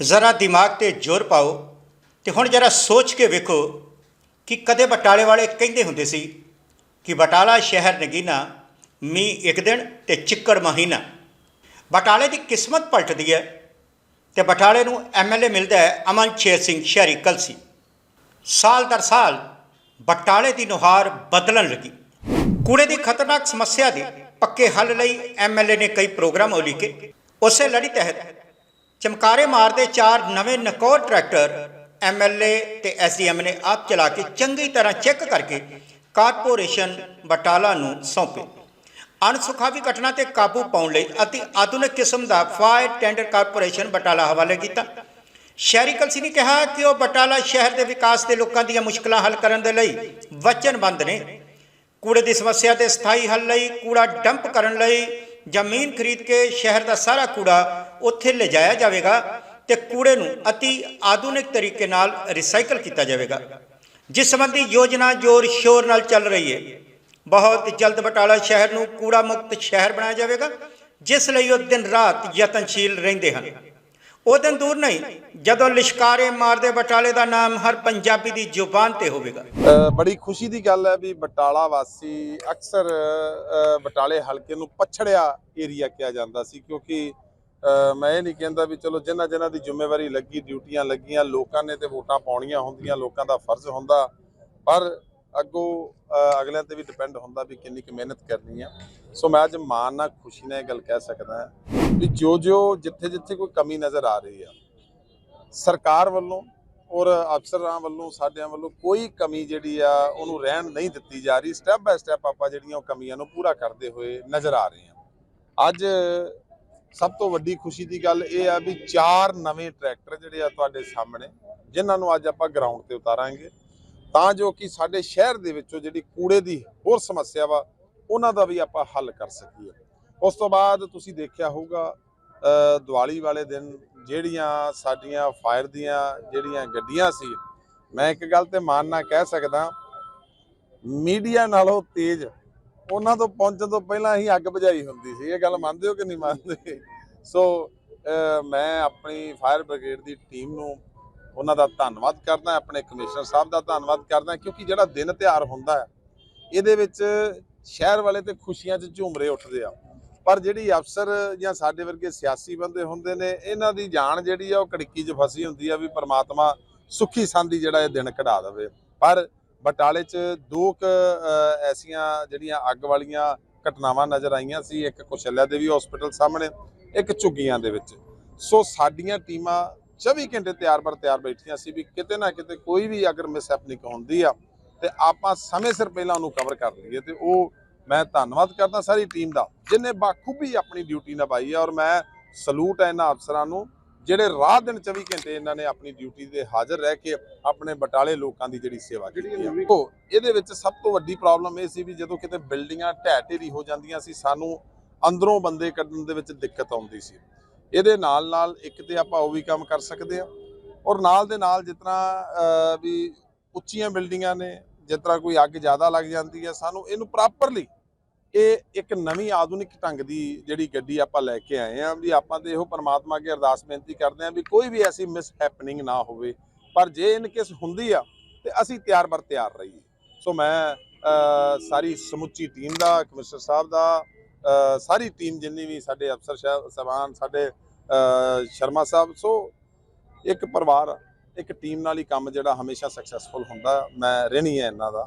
ਜ਼ਰਾ ਦਿਮਾਗ ਤੇ ਜ਼ੋਰ ਪਾਓ ਤੇ ਹੁਣ ਜਰਾ ਸੋਚ ਕੇ ਵੇਖੋ ਕਿ ਕਦੇ ਬਟਾਲੇ ਵਾਲੇ ਕਹਿੰਦੇ ਹੁੰਦੇ ਸੀ ਕਿ ਬਟਾਲਾ ਸ਼ਹਿਰ ਨਗੀਨਾ ਮੀਂਹ ਇੱਕ ਦਿਨ ਤੇ ਚਿੱਕੜ ਮਹੀਨਾ। ਬਟਾਲੇ ਦੀ ਕਿਸਮਤ ਪਲਟਦੀ ਹੈ ਤੇ ਬਟਾਲੇ ਨੂੰ ਐਮਐਲਏ ਮਿਲਦਾ ਹੈ ਅਮਨ ਸ਼ੇਰ ਸਿੰਘ ਸ਼ਹਿਰੀ ਕਲਸੀ। ਸਾਲ ਦਰ ਸਾਲ ਬਟਾਲੇ ਦੀ ਨੁਹਾਰ ਬਦਲਣ ਲੱਗੀ। ਕੂੜੇ ਦੀ ਖਤਰਨਾਕ ਸਮੱਸਿਆ ਦੇ ਪੱਕੇ ਹੱਲ ਲਈ ਐਮਐਲਏ ਨੇ ਕਈ ਪ੍ਰੋਗਰਾਮ ਉਲੀਕੇ। ਉਸੇ ਲੜੀ ਤਹਿਤ ਚਮਕਾਰੇ ਮਾਰਦੇ ਚਾਰ ਨਵੇਂ ਨਕੌਰ ਟਰੈਕਟਰ ਐਮਐਲਏ ਤੇ ਐਸਡੀਐਮ ਨੇ ਆਪ ਚਲਾ ਕੇ ਚੰਗੀ ਤਰ੍ਹਾਂ ਚੈੱਕ ਕਰਕੇ ਕਾਰਪੋਰੇਸ਼ਨ ਬਟਾਲਾ ਨੂੰ ਸੌਂਪੇ। ਅਣਸੁਖਾਵੀ ਘਟਨਾ ਤੇ ਕਾਬੂ ਪਾਉਣ ਲਈ ਅਤੀ ਆਧੁਨਿਕ ਕਿਸਮ ਦਾ ਫਾਇਰ ਟੈਂਡਰ ਕਾਰਪੋਰੇਸ਼ਨ ਬਟਾਲਾ ਹਵਾਲੇ ਕੀਤਾ। ਸ਼ਹਿਰੀ ਕਲਸੀ ਨੇ ਕਿਹਾ ਕਿ ਉਹ ਬਟਾਲਾ ਸ਼ਹਿਰ ਦੇ ਵਿਕਾਸ ਦੇ ਲੋਕਾਂ ਦੀਆਂ ਮੁਸ਼ਕਲਾਂ ਹੱਲ ਕਰਨ ਦੇ ਲਈ ਵਚਨਬੱਧ ਨੇ। ਕੂੜੇ ਦੀ ਸਮੱਸਿਆ ਤੇ ਸਥਾਈ ਹੱਲ ਲਈ ਕੂੜਾ ਡੰਪ ਕਰਨ ਲਈ ਜ਼ਮੀਨ ਖਰੀਦ ਕੇ ਸ਼ਹਿਰ ਦਾ ਸਾਰਾ ਕੂੜਾ ਉੱਥੇ ਲਿਜਾਇਆ ਜਾਵੇਗਾ ਤੇ ਕੂੜੇ ਨੂੰ ਅਤੀ ਆਧੁਨਿਕ ਤਰੀਕੇ ਨਾਲ ਰੀਸਾਈਕਲ ਕੀਤਾ ਜਾਵੇਗਾ। ਜਿਸ ਸੰਬੰਧੀ ਯੋਜਨਾ ਜ਼ੋਰ ਸ਼ੋਰ ਨਾਲ ਚੱਲ ਰਹੀ ਹੈ। ਬਹੁਤ ਜਲਦ ਬਟਾਲਾ ਸ਼ਹਿਰ ਨੂੰ ਕੂੜਾ ਮੁਕਤ ਸ਼ਹਿਰ ਬਣਾਇਆ ਜਾਵੇਗਾ, ਜਿਸ ਲਈ ਉਹ ਦਿਨ ਰਾਤ ਯਤਨਸ਼ੀਲ ਰਹਿੰਦੇ ਹਨ। ਉਹ ਦਿਨ ਦੂਰ ਨਹੀਂ, ਜਦੋਂ ਲਿਸ਼ਕਾਰੇ ਮਾਰਦੇ ਬਟਾਲੇ ਦਾ ਨਾਮ ਹਰ ਪੰਜਾਬੀ ਦੀ ਜ਼ੁਬਾਨ ਤੇ ਹੋਵੇਗਾ। ਬੜੀ ਖੁਸ਼ੀ ਦੀ ਗੱਲ ਹੈ ਵੀ ਬਟਾਲਾ ਵਾਸੀ ਅਕਸਰ ਬਟਾਲੇ ਹਲਕੇ ਨੂੰ ਪਛੜਿਆ ਏਰੀਆ ਕਿਹਾ ਜਾਂਦਾ ਸੀ, ਕਿਉਂਕਿ ਮੈਂ ਇਹ ਨਹੀਂ ਕਹਿੰਦਾ ਵੀ ਚਲੋ ਜਿਨ੍ਹਾਂ ਜਿਨ੍ਹਾਂ ਦੀ ਜ਼ਿੰਮੇਵਾਰੀ ਲੱਗੀ, ਡਿਊਟੀਆਂ ਲੱਗੀਆਂ, ਲੋਕਾਂ ਨੇ ਤੇ ਵੋਟਾਂ ਪਾਉਣੀਆਂ ਹੁੰਦੀਆਂ, ਲੋਕਾਂ ਦਾ ਫਰਜ਼ ਹੁੰਦਾ, ਪਰ ਅੱਗੋਂ ਅਗਲਿਆਂ ਤੇ ਵੀ ਡਿਪੈਂਡ ਹੁੰਦਾ ਵੀ ਕਿੰਨੀ ਕੁ ਮਿਹਨਤ ਕਰਨੀ ਆ। ਸੋ ਮੈਂ ਅੱਜ ਮਾਣ ਨਾਲ ਖੁਸ਼ੀ ਨਾਲ ਇਹ ਗੱਲ ਕਹਿ ਸਕਦਾ ਹਾਂ। ਵੀ ਜੋ ਜੋ ਜਿੱਥੇ ਜਿੱਥੇ ਕੋਈ ਕਮੀ ਨਜ਼ਰ ਆ ਰਹੀ ਆ, ਸਰਕਾਰ ਵੱਲੋਂ ਔਰ ਅਫਸਰਾਂ ਵੱਲੋਂ, ਸਾਡਿਆਂ ਵੱਲੋਂ ਕੋਈ ਕਮੀ ਜਿਹੜੀ ਆ, ਉਹਨੂੰ ਰਹਿਣ ਨਹੀਂ ਦਿੱਤੀ ਜਾ ਰਹੀ। ਸਟੈਪ ਬਾਏ ਸਟੈਪ ਆਪਾਂ ਜਿਹੜੀਆਂ ਉਹ ਕਮੀਆਂ ਨੂੰ ਪੂਰਾ ਕਰਦੇ ਹੋਏ ਨਜ਼ਰ ਆ ਰਹੇ ਹਾਂ ਅੱਜ ਸਭ ਤੋਂ ਵੱਡੀ ਖੁਸ਼ੀ ਦੀ ਗੱਲ ਇਹ ਆ ਵੀ ਚਾਰ ਨਵੇਂ ਟਰੈਕਟਰ ਜਿਹੜੇ ਆ ਤੁਹਾਡੇ ਸਾਹਮਣੇ, ਜਿਨ੍ਹਾਂ ਨੂੰ ਅੱਜ ਆਪਾਂ ਗਰਾਊਂਡ ਤੇ ਉਤਾਰਾਂਗੇ। ਤਾਂ ਜੋ ਕਿ ਸਾਡੇ ਸ਼ਹਿਰ ਦੇ ਵਿੱਚੋਂ ਜਿਹੜੀ ਕੂੜੇ ਦੀ ਹੋਰ ਸਮੱਸਿਆ ਵਾ, ਉਹਨਾਂ ਦਾ ਵੀ ਆਪਾਂ ਹੱਲ ਕਰ ਸਕੀਏ। ਉਸ ਤੋਂ ਬਾਅਦ ਤੁਸੀਂ ਦੇਖਿਆ ਹੋਊਗਾ ਦੀਵਾਲੀ ਵਾਲੇ ਦਿਨ ਜਿਹੜੀਆਂ ਸਾਡੀਆਂ ਫਾਇਰ ਦੀਆਂ ਜਿਹੜੀਆਂ ਗੱਡੀਆਂ ਸੀ, ਮੈਂ ਇੱਕ ਗੱਲ ਤੇ ਮਾਨ ਨਾਲ ਕਹਿ ਸਕਦਾ, ਮੀਡੀਆ ਨਾਲੋਂ ਤੇਜ਼ ਉਹਨਾਂ ਤੋਂ ਪਹੁੰਚਣ ਤੋਂ ਪਹਿਲਾਂ ਹੀ ਅੱਗ ਬੁਝਾਈ ਹੁੰਦੀ ਸੀ, ਇਹ ਗੱਲ ਮੰਨਦੇ ਹੋ ਕਿ ਨਹੀਂ ਮੰਨਦੇ? ਸੋ ਮੈਂ ਆਪਣੀ ਫਾਇਰ ਬ੍ਰਿਗੇਡ ਦੀ ਟੀਮ ਨੂੰ ਉਹਨਾਂ ਦਾ ਧੰਨਵਾਦ ਕਰਦਾ, ਆਪਣੇ ਕਮਿਸ਼ਨਰ ਸਾਹਿਬ ਦਾ ਧੰਨਵਾਦ ਕਰਦਾ, ਕਿਉਂਕਿ ਜਿਹੜਾ ਦਿਨ ਤਿਉਹਾਰ ਹੁੰਦਾ ਹੈ, ਇਹਦੇ ਵਿੱਚ ਸ਼ਹਿਰ ਵਾਲੇ ਤੇ ਖੁਸ਼ੀਆਂ 'ਚ ਝੂਮਰੇ ਉੱਠਦੇ ਆ। ਪਰ ਜਿਹੜੀ ਅਫਸਰ ਜਾਂ ਸਾਡੇ ਵਰਗੇ ਸਿਆਸੀ ਬੰਦੇ ਹੁੰਦੇ ਨੇ, ਇਹਨਾਂ ਦੀ ਜਾਨ ਜਿਹੜੀ ਆ ਉਹ ਕੜਕੀ 'ਚ ਫਸੀ ਹੁੰਦੀ ਆ ਵੀ ਪ੍ਰਮਾਤਮਾ ਸੁੱਖੀ ਸੰਦੀ ਜਿਹੜਾ ਇਹ ਦਿਨ ਕਢਾ ਦੇਵੇ। ਪਰ ਬਟਾਲੇ 'ਚ ਦੋ ਕੁ ਐਸੀਆਂ ਜਿਹੜੀਆਂ ਅੱਗ ਵਾਲੀਆਂ ਘਟਨਾਵਾਂ ਨਜ਼ਰ ਆਈਆਂ ਸੀ, ਇੱਕ ਕੁਸ਼ਲਿਆ ਦੇਵੀ ਹਸਪੀਟਲ ਸਾਹਮਣੇ, ਇੱਕ ਝੁੱਗੀਆਂ ਦੇ ਵਿੱਚ। ਸੋ ਸਾਡੀਆਂ ਟੀਮਾਂ 24 ਘੰਟੇ ਤਿਆਰ ਬਰ ਤਿਆਰ ਬੈਠੀਆਂ ਸੀ ਵੀ ਕਿਤੇ ਨਾ ਕਿਤੇ ਕੋਈ ਵੀ ਅਗਰ ਮਿਸਹੈਪਨਿੰਗ ਹੁੰਦੀ ਆ, ਤੇ ਆਪਾਂ ਸਮੇਂ ਸਿਰ ਪਹਿਲਾਂ ਉਹਨੂੰ ਕਵਰ ਕਰ ਲਈਏ ਤੇ ਉਹ ਮੈਂ ਧੰਨਵਾਦ ਕਰਦਾ ਸਾਰੀ ਟੀਮ ਦਾ ਜਿਨੇ ਬਾਖੂਬੀ ਆਪਣੀ ਡਿਊਟੀ ਨਿਭਾਈ ਹੈ ਔਰ ਮੈਂ ਸਲੂਟ ਹੈ ਇਹਨਾਂ ਅਫਸਰਾਂ ਨੂੰ ਜਿਹੜੇ ਰਾਤ ਦਿਨ 24 ਘੰਟੇ ਇਹਨਾਂ ਨੇ ਆਪਣੀ ਡਿਊਟੀ ਤੇ ਹਾਜ਼ਰ ਰਹਿ ਕੇ ਆਪਣੇ ਬਟਾਲੇ ਲੋਕਾਂ ਦੀ ਜਿਹੜੀ ਸੇਵਾ ਕੀਤੀ ਹੈ ਉਹ ਇਹਦੇ ਵਿੱਚ ਸਭ ਤੋਂ ਵੱਡੀ ਪ੍ਰੋਬਲਮ ਇਹ ਸੀ ਵੀ ਜਦੋਂ ਕਿਤੇ ਬਿਲਡਿੰਗਾਂ ਢਹਿ ਢੇਰੀ ਹੋ ਜਾਂਦੀਆਂ ਸੀ ਸਾਨੂੰ ਅੰਦਰੋਂ ਬੰਦੇ ਕੱਢਣ ਦੇ ਵਿੱਚ ਦਿੱਕਤ ਆਉਂਦੀ ਸੀ। ਇਹਦੇ ਨਾਲ ਨਾਲ ਇੱਕ ਤੇ ਆਪਾਂ ਉਹ ਵੀ ਕੰਮ ਕਰ ਸਕਦੇ ਆ ਔਰ ਨਾਲ ਦੇ ਨਾਲ ਜਿਤਨਾ ਵੀ ਉੱਚੀਆਂ ਬਿਲਡਿੰਗਾਂ ਨੇ ਤਰ੍ਹਾਂ ਕੋਈ ਅੱਗ ਜ਼ਿਆਦਾ ਲੱਗ ਜਾਂਦੀ ਹੈ ਸਾਨੂੰ ਇਹਨੂੰ ਪ੍ਰੋਪਰਲੀ ਇਹ ਇੱਕ ਨਵੀਂ ਆਧੁਨਿਕ ਢੰਗ ਦੀ ਜਿਹੜੀ ਗੱਡੀ ਆਪਾਂ ਲੈ ਕੇ ਆਏ ਆ, ਵੀ ਆਪਾਂ ਤੇ ਇਹੋ ਪਰਮਾਤਮਾ ਅੱਗੇ ਅਰਦਾਸ ਬੇਨਤੀ ਕਰਦੇ ਆ ਵੀ ਕੋਈ ਵੀ ਐਸੀ ਮਿਸ ਹੈਪਨਿੰਗ ਨਾ ਹੋਵੇ। ਪਰ ਜੇ ਇਨ ਕੇਸ ਹੁੰਦੀ ਆ, ਤੇ ਅਸੀਂ ਤਿਆਰ ਬਰ ਤਿਆਰ ਰਹੀਏ। ਸੋ ਮੈਂ ਸਾਰੀ ਸਮੁੱਚੀ ਟੀਮ ਦਾ, ਕਮਿਸ਼ਨਰ ਸਾਹਿਬ ਦਾ ਸਾਰੀ ਟੀਮ ਜਿੰਨੀ ਵੀ ਸਾਡੇ ਅਫਸਰ ਸਾਹਿਬ ਸਬਾਨ ਸਾਡੇ ਸ਼ਰਮਾ ਸਾਹਿਬ, ਸੋ ਇੱਕ ਪਰਿਵਾਰ ਇੱਕ ਟੀਮ ਨਾਲ ਹੀ ਕੰਮ ਜਿਹੜਾ ਹਮੇਸ਼ਾ ਸਕਸੈਸਫੁਲ ਹੁੰਦਾ, ਮੈਂ ਰਹਿਣੀ ਹੈ ਇਹਨਾਂ ਦਾ।